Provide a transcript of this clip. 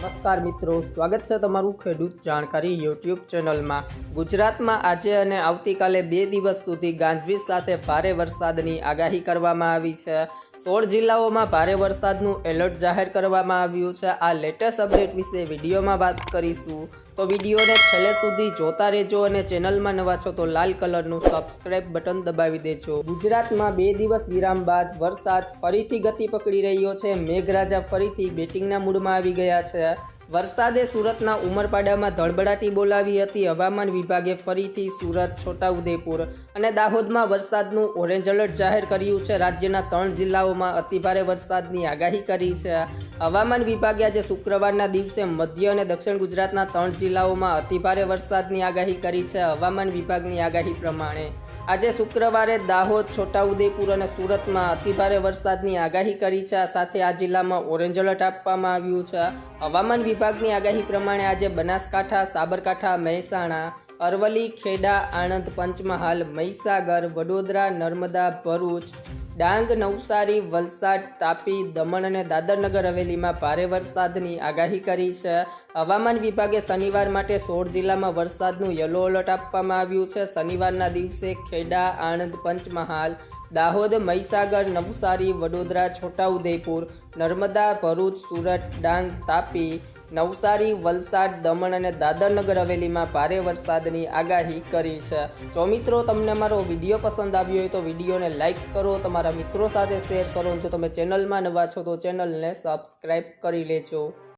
નમસ્કાર મિત્રો, સ્વાગત છે તમારું ખેડૂત જાણકારી યુટ્યુબ ચેનલમાં. ગુજરાતમાં આજે અને આવતીકાલે બે દિવસ સુધી ગાંજવીજ સાથે ભારે વરસાદની આગાહી કરવામાં આવી છે. સોળ જિલ્લાઓમાં ભારે વરસાદનું એલર્ટ જાહેર કરવામાં આવ્યું છે. આ લેટેસ્ટ અપડેટ વિશે વિડીયોમાં વાત કરીશું. તો વિડીયોને છેલ્લે સુધી જોતા રહેજો અને ચેનલમાં નવા છો તો લાલ કલરનું સબસ્ક્રાઇબ બટન દબાવી દેજો. ગુજરાતમાં બે દિવસ વિરામ બાદ વરસાદ ફરીથી ગતિ પકડી રહ્યો છે. મેઘરાજા ફરીથી બેટિંગના મૂડમાં આવી ગયા છે. વરસાદે સુરતના ઉમરપાડામાં ધડબડાટી બોલાવી હતી. હવામાન વિભાગે ફરીથી સુરત, છોટાઉદેપુર અને દાહોદમાં વરસાદનું ઓરેન્જ એલર્ટ જાહેર કર્યું છે. રાજ્યના ત્રણ જિલ્લાઓમાં અતિભારે વરસાદની આગાહી કરી છે. હવામાન વિભાગે આજે શુક્રવારના દિવસે મધ્ય અને દક્ષિણ ગુજરાતના ત્રણ જિલ્લાઓમાં અતિભારે વરસાદની આગાહી કરી છે. હવામાન વિભાગની આગાહી પ્રમાણે આજે શુક્રવારે દાહોદ, છોટાઉદેપુર અને સુરતમાં અતિભારે વરસાદની આગાહી કરી છે. આ સાથે આ જિલ્લામાં ઓરેન્જ એલર્ટ આપવામાં આવ્યું છે. હવામાન વિભાગની આગાહી પ્રમાણે આજે બનાસકાંઠા, સાબરકાંઠા, મહેસાણા, અરવલ્લી, ખેડા, આણંદ, પંચમહાલ, મહીસાગર, વડોદરા, નર્મદા, ભરૂચ ડાંગ, નવસારી, વલસાડ, તાપી, દમણ અને દાદરનગર હવેલીમાં ભારે વરસાદની આગાહી કરી છે. હવામાન વિભાગે શનિવાર માટે સોળ જિલ્લામાં વરસાદનું યલો એલર્ટ આપવામાં આવ્યું છે. શનિવારના દિવસે ખેડા, આણંદ, પંચમહાલ, દાહોદ, મહીસાગર, નવસારી, વડોદરા, છોટાઉદેપુર, નર્મદા, ભરૂચ, સુરત, ડાંગ, તાપી નવસારી, વલસાડ, દમણ અને દાદરનગર હવેલીમાં ભારે વરસાદની આગાહી કરી છે. જો મિત્રો તમને મારો વીડિયો પસંદ આવ્યો હોય તો વિડીયોને લાઇક કરો, તમારા મિત્રો સાથે શેર કરો. જો તમે ચેનલમાં નવા છો તો ચેનલને સબસ્ક્રાઈબ કરી લેજો.